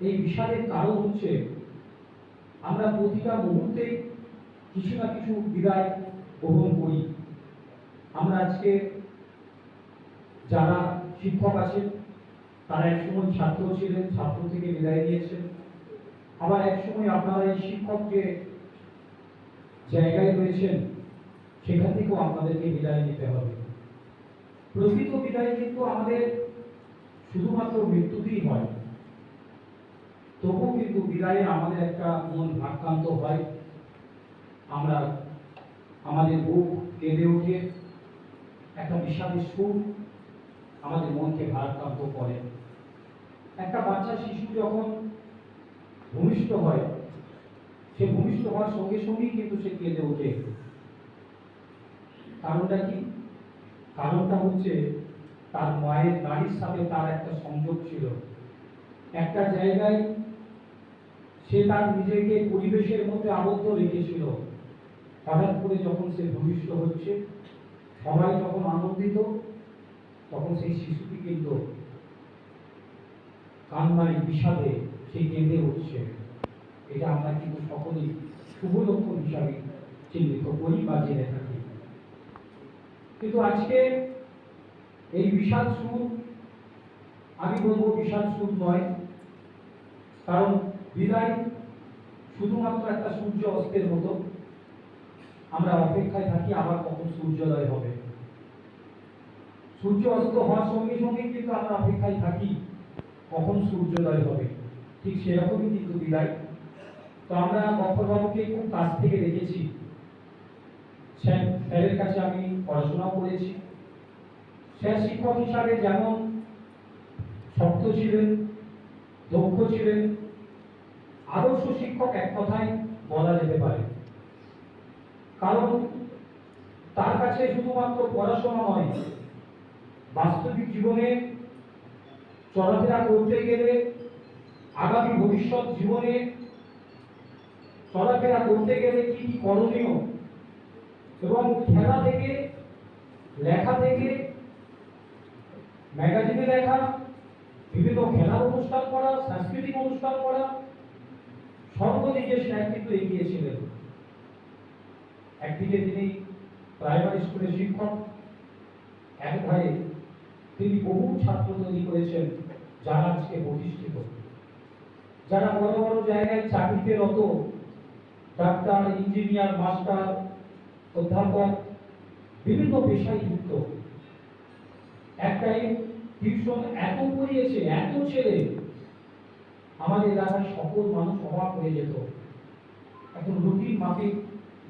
এই বিষাদের কারণ হচ্ছে আমরা প্রতিটা মুহূর্তে কিছু না কিছু বিদায় গ্রহণ করি। আমরা আজকে যারা শিক্ষক আছেন, তারা একসময় ছাত্র ছিলেন, ছাত্র থেকে বিদায় নিয়েছেন। আবার একসময় আপনারা এই শিক্ষক যে জায়গায় রয়েছেন, সেখান থেকেও আপনাদেরকে বিদায় নিতে হবে। প্রকৃত বিদায় কিন্তু আমাদের শুধুমাত্র মৃত্যুতেই হয়। তবুও কিন্তু বিদায়ে আমাদের একটা মন ভাক্রান্ত হয়। আমরা আমাদের বুক কেঁদে ওঠে, একটা বিষাদের সুর আমাদের মনকে ভারাক্রান্ত করে। একটা বাচ্চা শিশু যখন ভূমিষ্ঠ হয়, সে ভূমিষ্ঠ হওয়ার সঙ্গে সঙ্গেই কিন্তু সে কেঁদে ওঠে। কারণটা কি? কারণটা হচ্ছে তার মায়ের নারীর সাথে তার একটা সংযোগ ছিল। একটা জায়গায় সে তার নিজেকে পরিবেশের মধ্যে আবদ্ধ রেখেছিল। হঠাৎ করে যখন সে ভূমিষ্ঠ হচ্ছে, সবাই যখন আনন্দিত, তখন সেই শিশুটি কিন্তু কান্নায়, বিষাদে সে কেঁদে উঠছে। এটা আমরা কিন্তু সকলেই শুভ লক্ষণ হিসাবে চিহ্নিত করি বা জেনে থাকি। কিন্তু আজকে এই বিষাদ সুর, আমি বলব বিষাদ সুর নয় কারণ বিদায় শুধুমাত্র একটা সূর্য অস্তের মতো। আমরা অপেক্ষায় থাকি আবার কখন সূর্যোদয় হবে। সূর্য অস্ত হওয়ার সঙ্গে সঙ্গে কিন্তু আমরা অপেক্ষায় থাকি কখন সূর্যোদয় হবে। ঠিক সেরকমই কিন্তু বিদায় তো আমরা গফরবাবুকে খুব কাছ থেকে দেখেছি। স্যার, স্যারের কাছে আমি পড়াশোনাও করেছি। স্যার শিক্ষক হিসাবে যেমন শক্ত ছিলেন দক্ষ ছিলেন। আদর্শ শিক্ষক এক কথায় বলা যেতে পারে। কারণ তার কাছে শুধুমাত্র পড়াশোনা নয়, বাস্তবিক জীবনে চলাফেরা করতে গেলে আগামী ভবিষ্যৎ জীবনে চলাফেরা করতে গেলে কি কি করণীয় এবং খেলা থেকে, লেখা থেকে, ম্যাগাজিনে লেখা বিভিন্ন খেলার অনুষ্ঠান করা, সাংস্কৃতিক অনুষ্ঠান করা সর্বদিকে স্যার কিন্তু এগিয়ে ছিলেন একদিকে তিনি প্রাইমারি স্কুলের শিক্ষক, এক ধারে তিনি বহু ছাত্র তৈরি করেছেন, যারা আজকে প্রতিষ্ঠিত। যারা বড় বড় জায়গায় চাকরিতে রত, ডাক্তার, ইঞ্জিনিয়ার, মাস্টার, অধ্যাপক, বিভিন্ন পেশায় যুক্ত। একটাই টিউশন এত পড়িয়েছে, এত ছেলে, আমাদের এলাকার সকল মানুষ অবাক হয়ে যেত। এখন রুটিন মাফিক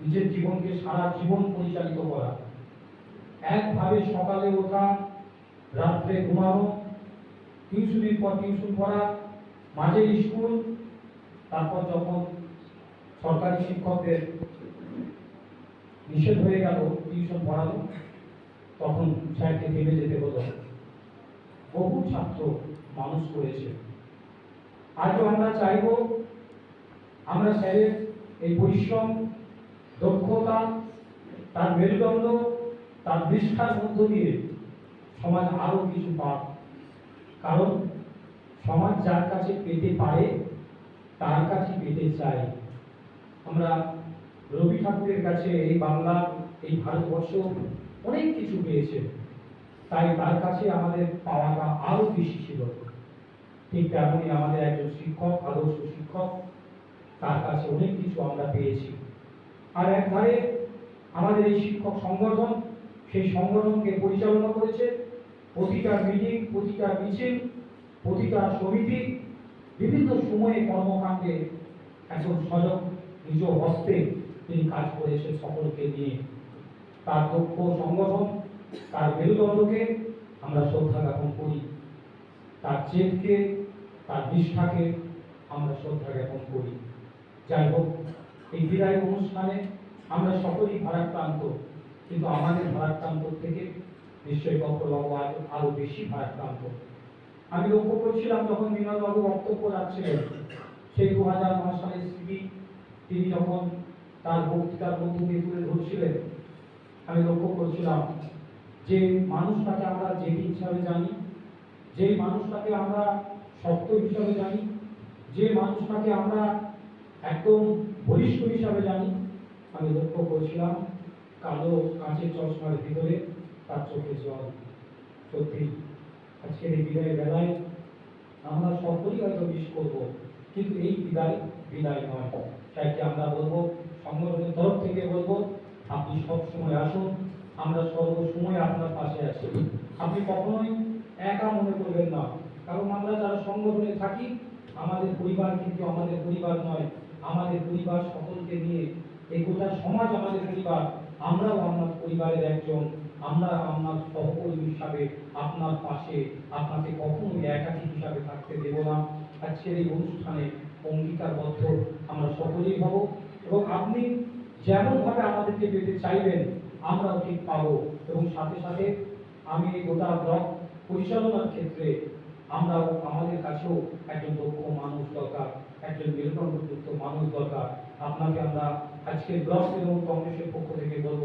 নিজের জীবনকে সারা জীবন পরিচালিত করা। একভাবে সকালে ওঠা, রাত্রে ঘুমানো, টিউশনির পর টিউশন পড়া, মাঝে স্কুল, তারপর যখন সরকারি শিক্ষকদের নিষেধ হয়ে গেল টিউশন পড়ানো, তখন স্যারকে থেমে যেতে হলো। বহু ছাত্র মানুষ করেছে। আজও আমরা চাইব, আমরা স্যারের এই পরিশ্রম, দক্ষতা, তার মেরুদণ্ড, তার নিষ্ঠার মধ্য দিয়ে সমাজ আরও কিছু পাক। কারণ সমাজ যার কাছে পেতে পারে, তার কাছে পেতে চাই আমরা রবি ঠাকুরের কাছে এই বাংলা এই ভারতবর্ষ অনেক কিছু পেয়েছে। তাই তার কাছে আমাদের পাওয়াটা আরও বেশি ছিল। ঠিক তেমনই আমাদের একজন শিক্ষক, আদর্শ শিক্ষক, তার কাছে অনেক কিছু আমরা পেয়েছি। আর একধারে আমাদের এই শিক্ষক সংগঠন, সেই সংগঠনকে পরিচালনা করেছে। প্রতিটা মিটিং প্রতিটা মিছিল প্রতিটা সমিতি বিভিন্ন সময়ে কর্মকাণ্ডে একজন সজগ নিজ হস্তে তিনি কাজ করেছেন সকলকে নিয়ে। তার দক্ষ সংগঠন তার মেরুদণ্ডকে আমরা শ্রদ্ধা জ্ঞাপন করি। তার চেতকে, তার নিষ্ঠাকে আমরা শ্রদ্ধা জ্ঞাপন করি। যাই হোক এই বিদায় অনুষ্ঠানে আমরা সকলেই ভারাক্রান্ত, কিন্তু আমাদের ভারাক্রান্ত থেকে নিশ্চয়ই বক্তবাবু আরও আরও বেশি ভারাক্রান্ত। আমি লক্ষ্য করছিলাম যখন বিনোদবাবু বক্তব্য রাখছিলেন, সেই দু হাজার নয় সালের স্মৃতি, তিনি যখন তার বক্তৃতার মধ্য দিয়ে তুলে ধরছিলেন, আমি লক্ষ্য করছিলাম যে মানুষটাকে আমরা জেদি হিসাবে জানি, যে মানুষটাকে আমরা সত্য হিসাবে জানি, যে মানুষটাকে আমরা একদম বলিষ্ঠ হিসাবে জানি, আমি লক্ষ্য করছিলাম কালো কাঁচের চশমার ভিতরে তার চোখে জল, সত্যি। আজকের এই বিদায় বেলায় আমরা সকলেই হয়তো মিস করব, কিন্তু এই বিদায় বিদায় নয়। তাইকে আমরা বলব, সংগঠনের তরফ থেকে বলব, আপনি সবসময় আসুন আমরা সর্বসময় আপনার পাশে আছি। আপনি কখনোই একা মনে করবেন না। কারণ আমরা যারা সংগঠনে থাকি, আমাদের পরিবার কিন্তু আমাদের পরিবার নয়। আমাদের পরিবার সকলকে নিয়ে এই গোটা সমাজ আমাদের পরিবার। আমরাও আপনার পরিবারের একজন। আমরা আপনার সহকর্মী হিসাবে আপনার পাশে আপনাকে কখনোই একাকী হিসাবে থাকতে দেব না। আজকের এই অনুষ্ঠানে অঙ্গীকারবদ্ধ আমরা সকলেই হব এবং আপনি যেমনভাবে আমাদেরকে পেতে চাইবেন আমরাও ঠিক পাবো। এবং সাথে সাথে আমি গোটা ব্লক পরিচালনার ক্ষেত্রে আমরাও আমাদের কাছেও একজন দক্ষ মানুষ দরকার, একজন মেরুদণ্ডযুক্ত মানুষ দরকার। আপনাকে আমরা আজকে ব্লক এবং কংগ্রেসের পক্ষ থেকে বলব,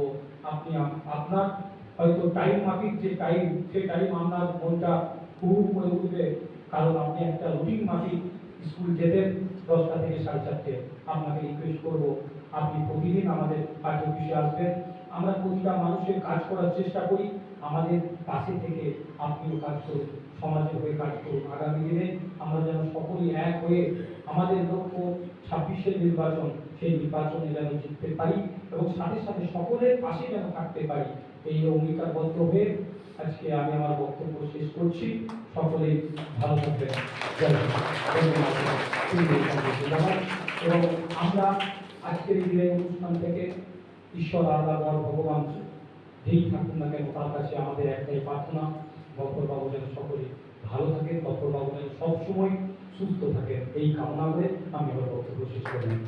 আপনি আপনার হয়তো টাইম মাফিক যে টাইম সেই টাইম আপনার মনটা হু করে উঠবে। কারণ আপনি একটা রুটিন মাফিক স্কুল যেতেন দশটা থেকে সাড়ে চারটে। আপনাকে রিকোয়েস্ট করব, আপনি প্রতিদিন আমাদের পার্টি অফিসে আসবেন। আমরা প্রতিটা মানুষের কাজ করার চেষ্টা করি। আমাদের পাশে থেকে আপনিও কাজ করুন সমাজের হয়ে কাজ করুন আগামী দিনে আমরা যেন সকলেই এক হয়ে আমাদের লক্ষ্য ছাব্বিশের নির্বাচন, সেই নির্বাচনে যেন জিততে পারি এবং সাথে সাথে সকলের পাশে যেন থাকতে পারি। এই অঙ্গীকারবদ্ধ হয়ে আজকে আমি আমার বক্তব্য শেষ করছি। সকলে ভালো থাকবেন। এবং আমরা আজকের এই অনুষ্ঠান থেকে ঈশ্বর, আল্লাহ বর ভগবান যেই থাকুন না কেন, তার কাছে আমাদের একটাই প্রার্থনা ডক্টর বাবু যেন সকলে ভালো থাকে ডক্টর বাবু যেন সবসময় সুস্থ থাকে এই কামনা করে আমি আমার বক্তব্য শেষ করলাম।